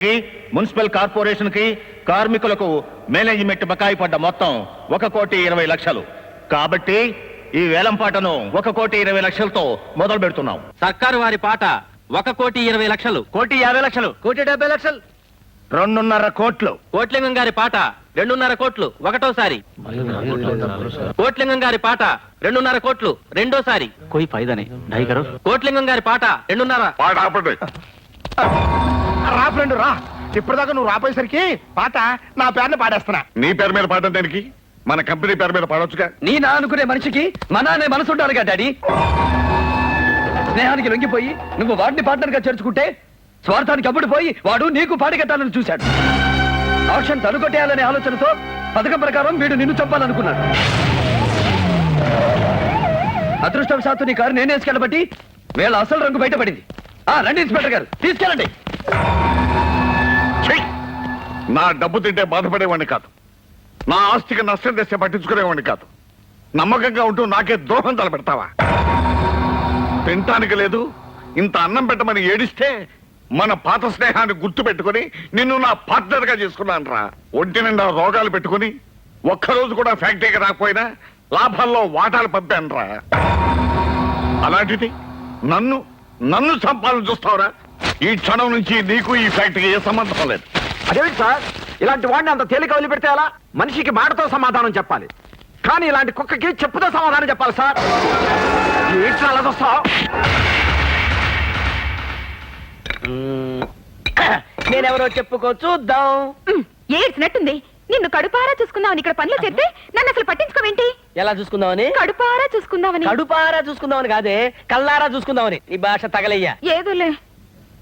కి మున్సిపల్ కార్పొరేషన్కి కార్మికులకు మేనేజ్మెంట్ బకాయి పడ్డ మొత్తం ఒక కోటి ఇరవై లక్షలు. కాబట్టి ఈ వేలం పాటను ఒక కోటి ఇరవై లక్షలతో మొదలు పెడుతున్నాం. సర్కారు వారి పాట ఒక కోటి ఇరవై లక్షలు. కోటి యాభై లక్షలు. కోటి డెబ్బై లక్షలు. రెండున్నర కోట్లు. కోట్లింగం గారి పాట రెండున్నర కోట్లు ఒకటోసారి. కోట్లింగం గారి పాట రెండున్నర కోట్లు రెండోసారి. కోయి పైదనే. కోట్లింగం గారి పాట రెండున్నర. పాట రా ఫ్రెండ్ రా. ఇప్పటిదాకా నువ్వు రాపోయేసరికి పాట నా పేరుని పాడేస్తున్నా. నీ పేరు మీద పాడడం దానికి? మన కంపెనీ పేరు మీద పాడొచ్చుగా. నీ నా అనుకునే మనిషికి మన అనే మనసు ఉండాలిగా డాడీ. స్నేహానికి లొంగిపోయి నువ్వు వాడిని పార్ట్నర్గా చేర్చుకుంటే స్వార్థానికి అమ్ముడుపోయి వాడు నీకు పాడిగట్టాలని చూశాడు. ఆక్షన్ తనుకొట్టేయాలనే ఆలోచనతో పథకం ప్రకారం వీడు నిన్ను చంపాలనుకున్నాడు. అదృష్టవశాత్తు నీ కారు నేనే వేసుకెళ్ళబట్టి వీళ్ళ అసలు రంగు బయటపడింది. ఆ రండి ఇన్స్పెక్టర్ గారు. తీసుకెళ్ళండి! నా డబ్బు తింటే బాధపడేవాడిని కాదు. నా ఆస్తికి నష్టం తెస్తే పట్టించుకునేవాడిని కాదు. నమ్మకంగా ఉంటూ నాకే ద్రోహం తలపెడతావా? తినటానికి లేదు ఇంత అన్నం పెట్టమని ఏడిస్తే మన పాత స్నేహాన్ని గుర్తు పెట్టుకుని నిన్ను నా పార్ట్నర్గా చేసుకున్నాను రా. ఒంటి నిండా రోగాలు పెట్టుకుని ఒక్కరోజు కూడా ఫ్యాక్టరీకి రాకపోయినా లాభాల్లో వాటాలు పంపాను రా. అలాంటిది నన్ను నన్ను చంపాలని చూస్తావురా. ఈ క్షణం నుంచి నీకు ఈ ఫ్యాక్టరీకి ఏ సంబంధం లేదు. అదేంటి సార్? ఇలాంటి వాడిని అంత తేలిక వదిలిపెడితే ఎలా? మనిషికి మాటతో సమాధానం చెప్పాలి. కానీ ఇలాంటి కుక్కకి చెప్పుతో సమాధానం చెప్పాలి సార్. ఏంటి అలా చూస్తావు నేనెవరో చెప్పుకో చూద్దాం. ఏడ్చినట్టుంది. నిన్ను కడుపారా చూసుకుందామని ఇక్కడ పనులు చేస్తే నన్ను అసలు పట్టించుకోవేంటి? ఎలా చూసుకుందామని? కడుపారా చూసుకుందామని. కడుపారా చూసుకుందామని కాదే కల్లారా చూసుకుందామని. ఈ భాష తగలయ్యా. ఏదోలే.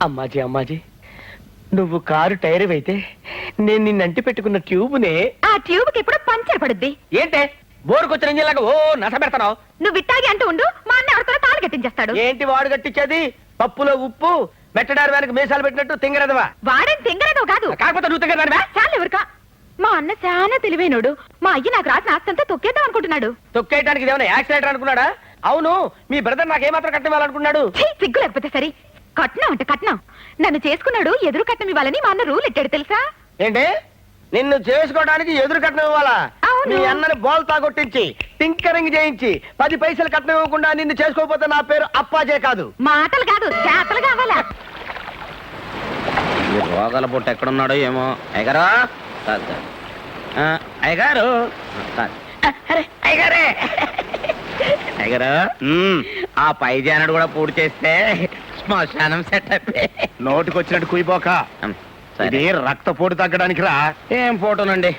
అమ్మాజీ అమ్మాజీ. నువ్వు కారు టైర్ అయితే నేను నిన్నంటి పెట్టుకున్న ట్యూబ్నే ఆ ట్యూబ్కి ఎప్పుడు పంచర్ పడుద్ది. ఏంటే? బోరుకొచ్చిన ఇంజిన్లాగా ఓ నస పెడతావు నువ్వు ఇట్టాగి అంటూ ఉండు మా అన్న ఎవరితో తాళి కట్టించేస్తాడు. ఏంటి వాడు కట్టించేది? పప్పులో ఉప్పు మెట్టడారు వెనక మీసాలు పెట్టినట్టు తింగరదవా? వాడేం తింగరదో కాదు. కాకపోతే నువ్వు తింగరదానివా? చాలు ఎవరికా? మా అన్న చాలా తెలివైనోడు. మా అయ్య నాకు రాసిన ఆస్తంతా తొక్కేద్దాం అనుకుంటున్నాడు. తొక్కేయడానికి ఇదేమైనా యాక్సిడెంట్ అనుకున్నాడా? అవును మీ బ్రదర్ నాకు ఏమాత్రం కట్టివ్వాలనుకున్నాడు సిగ్గు లేకపోతే సరి. కట్నం అంటే కట్నం. నన్ను చేసుకున్నాడు ఎదురు కట్నం ఇవ్వాలని మా అన్న రూల్ ఎట్టాడు తెలుసా? ఏంటి? నిన్ను చేసుకోవడానికి ఎదురు కట్నం ఇవ్వాలా? అవును. మీ అన్నని బోల్తా కొట్టించి టింకరింగ్ చేయించి పది పైసలు కట్నం ఇవ్వకుండా నిన్ను చేసుకోకపోతే నా పేరు అప్పాజే కాదు. మాటలు కాదు చేతలు కావాలా రోగాల పుట్ట ఎక్కడున్నాడో ఏమో. అయ్యగారా? కాదు కాదు. ఆ, అయ్యగారు? కాదు. అరే అయ్యగారే! అయ్యగారు ఆ పై జానడు కూడా పూర్తి చేస్తే శ్మశానం సెట్ నోటికొచ్చినట్టు కుయిపోక. ఇది రక్తపోటు తగ్గడానికి రా. ఏం ఫోటోనండి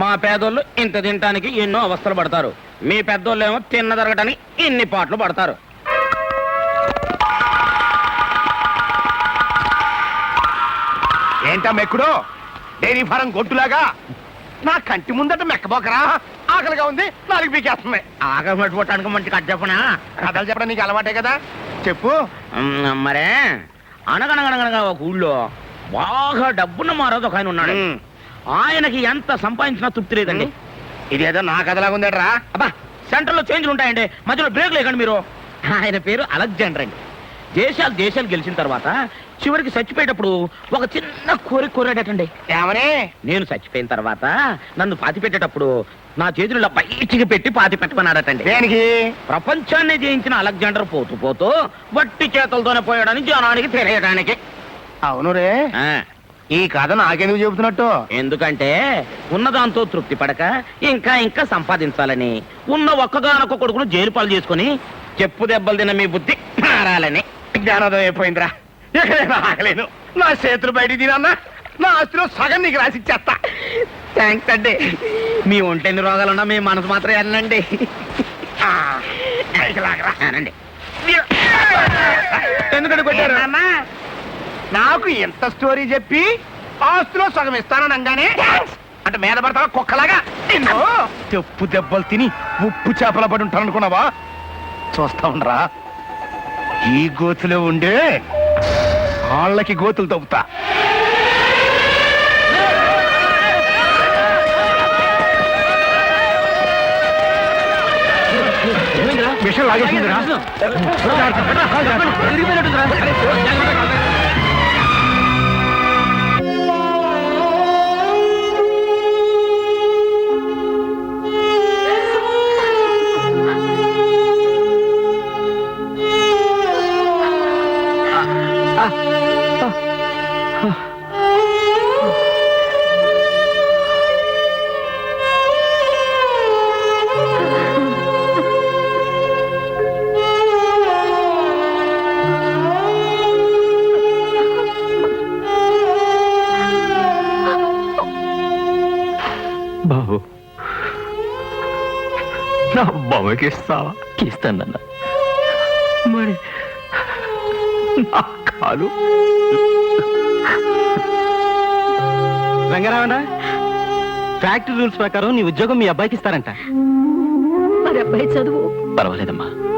మా పేదోళ్ళు ఇంత తినటానికి ఎన్నో అవస్థలు పడతారు. మీ పెద్దోళ్ళు ఏమో తిన్న జరగటానికి ఇన్ని పాటలు పడతారు. ఏంటా మెక్కుడు? Dairy farm గొడ్డులాగా? నా కంటి ముందట మెక్కబోకరా? ఆకలిగా ఉంది నాలుగు పీకేస్తుంది. ఆగ పెట్టుకోవటానికి మంచి కట్ చెప్పనా? కథలు చెప్పడం నీకు అలవాటే కదా. చెప్పు. మరే అనగనగనగనగా ఒక ఊళ్ళో బాగా డబ్బున్న మారోజు ఒక ఆయన ఉన్నాడు. ఆయనకి ఎంత సంపాదించినా తృప్తి లేదండి. ఇదేదో నా కథలాగా ఉందట్రా. అబ్బా సెంటర్లో చేంజ్లు ఉంటాయండి. మధ్యలో బ్రేక్ లేకండి మీరు. ఆయన పేరు అలెగ్జాండర్ అండి. దేశాలు దేశాలు గెలిచిన తర్వాత చివరికి చచ్చిపోయేటప్పుడు ఒక చిన్న కోరిక కోరాడటండి. ఏమని? నేను చచ్చిపోయిన తర్వాత నన్ను పాతి పెట్టేటప్పుడు నా చేతులు ఇలా బయటికి పెట్టి పాతి పెట్టమన్నాడటండి దేనికి? ప్రపంచాన్ని జయించిన అలెగ్జాండర్ పోతూ పోతూ వట్టి చేతులతోనే పోయాడని జనానికి తెలియడానికి అవును రే. ఆ, ఈ కథ నాకెందుకు చెబుతున్నట్టు? ఎందుకంటే ఉన్నదాంతో తృప్తి పడక ఇంకా ఇంకా సంపాదించాలని ఉన్న ఒక్కగానొక్క కొడుకును జైలు పాలు చేసుకుని చెప్పు దెబ్బలు తిన్న మీ బుద్ధి మారాలని. జ్ఞానోదయం అయిపోయిందిరా. ఇక నేను ఆగలేను. నా చేతులు బయటికి తినన్నా నా ఆస్తిలో సగం నీకు రాసిచ్చేస్తా థ్యాంక్స్ అండి. మీ ఒంటెన్ని రోగాలున్నా మీ మనసు మాత్రం అనండి. ఎందుకంటే కొట్టారు? నాకు ఎంత స్టోరీ చెప్పి ఆస్తిలో సగం ఇస్తానని అనగానే అంటే మీద పడతావా? కుక్కలాగా? నిన్ను చెప్పు దెబ్బలు తిని ఉప్పు చేపల పడి ఉంటాను అనుకున్నావా చూస్తా ఉండరా. ఈ గోతులో ఉండే వాళ్ళకి గోతులు తవ్వుతా. విషయం లాగేసిందిరా బాబు. నా బొమ్మకి ఇస్తావా? ఇస్తానన్న మరి నా కాలు. రంగారావణ ఫ్యాక్టరీ రూల్స్ ప్రకారం నీ ఉద్యోగం మీ అబ్బాయికి ఇస్తారంట. మరి అబ్బాయి చదువు? పర్వాలేదమ్మా.